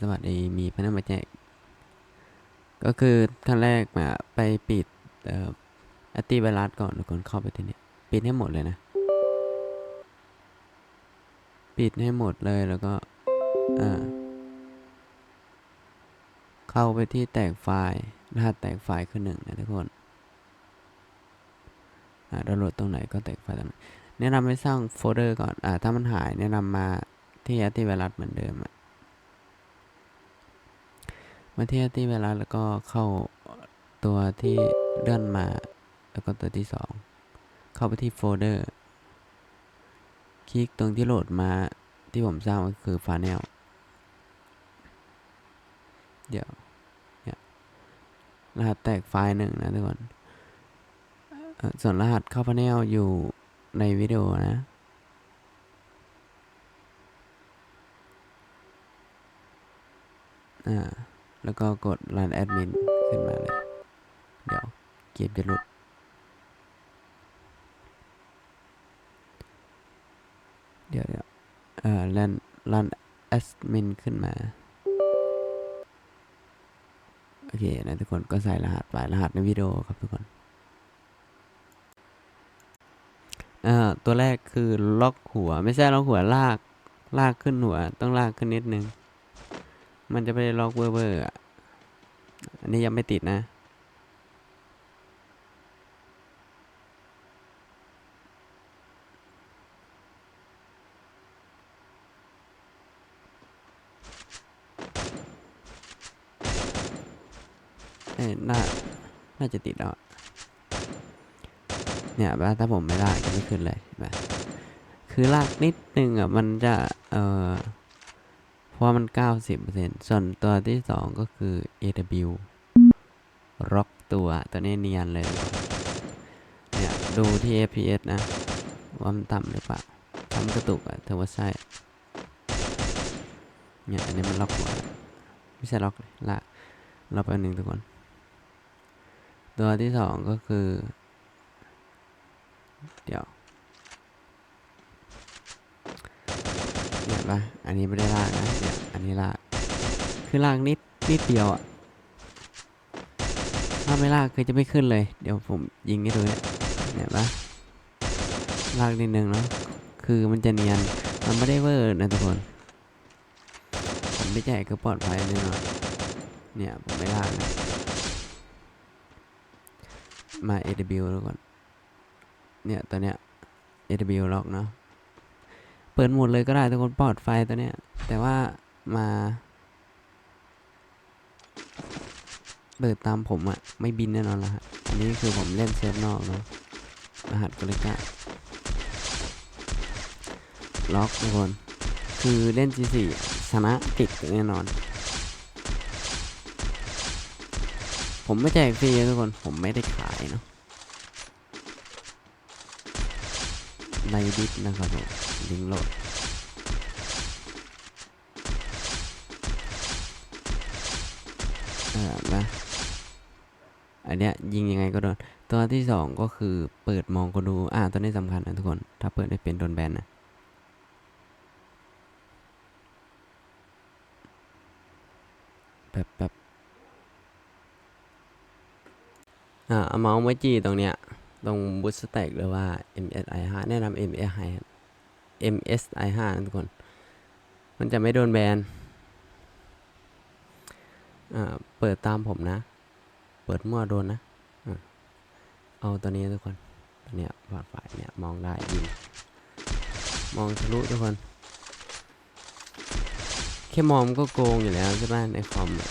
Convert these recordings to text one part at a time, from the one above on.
สวัสดีมีพนักมาแจกก็คือขั้นแรกมาไปปิดอ่อแอนตี้ไวรัสก่อนทุกคนเข้าไปที่นี่ปิดให้หมดเลยนะ ปิดให้หมดเลยแล้วก็เข้าไปที่แตกไฟล์รหัสแตกไฟล์คือหนึ่งนะทุกคนอ่าดาวน์โหลดตรงไหนก็แตกไฟล์ตรงนั้นแนะนำให้สร้างโฟลเดอร์ก่อนอถ้ามันหายแนะนำมาที่แอนตี้ไวรัสเหมือนเดิมอะ มาเที่ที่เวลาแล้วก็เข้าตัวที่เลื่อนมา แล้วก็ตัวที่สองเข้าไปที่โฟลเดอร์ คลิกตรงที่โหลดมาที่ผมสร้างก็คือฟา n นลเดี๋ยวเนี่ยรหัสแตกไฟล์หนึ่งนะทุกคนส่วนรหัสเข้าพา n นลอยู่ในวิดีโอนะอ่า แล้วก็กด run admin ขึ้นมาเลย เดี๋ยวเกมจะหลุด เดี๋ยวเดี๋ยวเอ่อ run run admin ขึ้นมา โอเคนะทุกคนก็ใส่รหัสไปรหัสในวิดีโอครับทุกคนตัวแรกคือล็อกหัวไม่ใช่ล็อกหัวลาก ลากขึ้นหัว ต้องลากขึ้นนิดนึง มันจะไม่ได้ล็อกเวอร์เวอร์อะ อันนี้ยังไม่ติดนะ เอ้น่า น่าจะติดแล้ว เนี่ยแบบถ้าผมไม่ลากจะไม่ขึ้นเลยแบบคือลากนิดนึงอะ มันจะ เอ่อ เพราะว่ามัน 90%ส่วนตัวที่สองก็คือ AW ล็อกตัวตัวนี้เนียนเลย เนี่ย ดูที่ FPS นะ ว่ามันต่ำหรือเปล่าทำกระตุกอะเธอว่าใช่ เนี่ย อันนี้มันล็อกหัวไม่ใช่ล็อกเลยละล็อกไปหนึ่งทุกคน ตัวที่สองก็คือ เดี๋ยวเนี่ยปะ อันนี้ไม่ได้ลากนะเนี่ยอันนี้ลาก คือลากนิดนิดเดียวอะถ้าไม่ลากคือจะไม่ขึ้นเลย เดี๋ยวผมยิงให้ดูเนี่ยเนี่ยปะลากนิดนึงเนาะ คือมันจะเนียน มันไม่ได้เวอร์นะทุกคน ผมไม่แจกคือปลอดภัยแน่นอนเนี่ยผมไม่ลากนะมา AW แล้วก่อน เนี่ยตัวเนี้ย AW ล็อกเนาะ เปิดหมดเลยก็ได้ทุกคนปลอดไฟตัวเนี้ย แต่ว่ามาเปิดตามผมอะไม่บินแน่นอนละฮะอันนี้คือผมเล่นเซิร์ฟนอกเนาะรหัสกลยกล้าล็อกทุกคน คือเล่น G4 ชนะติดแน่นอน ผมไม่แจกฟรีทุกคน ผมไม่ได้ขายเนาะ ในดิสนะครับผมลิงก์โหลดเออนะอันเนี้ยยิงยังไงก็โดน ตัวที่สองก็คือเปิดมองคนดู อ่าตัวนี้สำคัญนะทุกคน ถ้าเปิดไม่เป็นโดนแบนนะแบบแบบอ่าเอาเมาส์มาจี้ตรงเนี้ย ตรงบูสแต็กหรือว่า MSI 5แนะนำ MSI MSI 5นะทุกคน มันจะไม่โดนแบนอ่าเปิดตามผมนะ เปิดมั่วโดนนะอ่าเอาตัวนี้ทุกคน ตัวเนี้ยปลอดฝ่ายเนี่ยมองได้ยิงมองทะลุทุกคน แค่มองก็โกงอยู่แล้วใช่ไหมในคอมอะ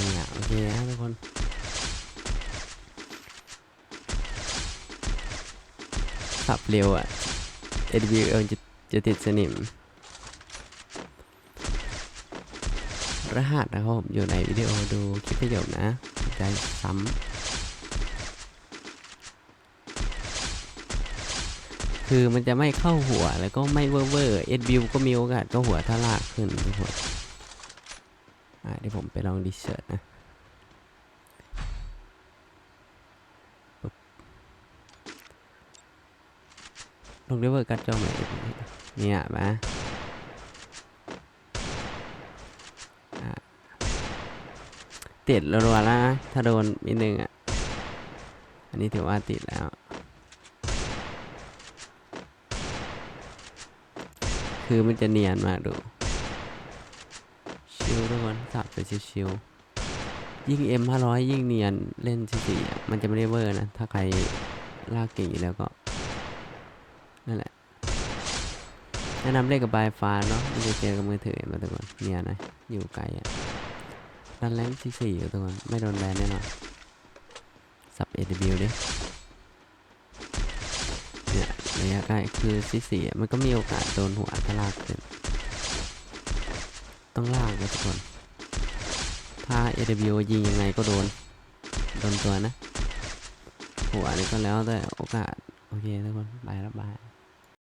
นี่อะโอเคนะทุกคน ขับเร็วอะ AW เอจะจะติดสนิม รหัสนะครับผมอยู่ในวิดีโอดูคลิปประโยคนะใจซ้ำคือมันจะไม่เข้าหัวแล้วก็ไม่เวอร์เวอร์เอ็ดบิวก็มีโอกาสก็หัวถ้าลากขึ้นทุกคนอ่าเดี๋ยวผมไปลองดิเชิร์ตนะ ลงด้วยเวอร์กัดเจ้าเหมเนี่ยมาติดรัวๆแล้วถ้าโดนนิหนึ่งอะ อันนี้ถือว่าติดแล้ว คือมันจะเนียนมากดู ชิลทุกคนสับไปชิลๆยิ่ง M500 ยิ่งเนียนเล่นสี่มันจะไม่ได้เวอร์นะ ถ้าใครลากเก่งอยู่แล้วก็ นั่นแหละ แนะนำเล่นกับบายฟ้าเนาะไม่ได้เจอกับมือถือมาทุกคนเนี่ยนะ อยู่ไกลอะดันแรงที่สี่อยู่ทุกคน ไม่โดนแบนแน่นอนสับ AW ดิ เนี่ยระยะใกล้คือซีสี่มันก็มีโอกาสโดนหัวถ้าลากขึ้น ต้องลากนะทุกคน ถ้า AW ยิงยังไงก็โดน โดนตัวนะ หัวนี่ก็แล้วแต่โอกาส โอเคทุกคน บายแล้วบาย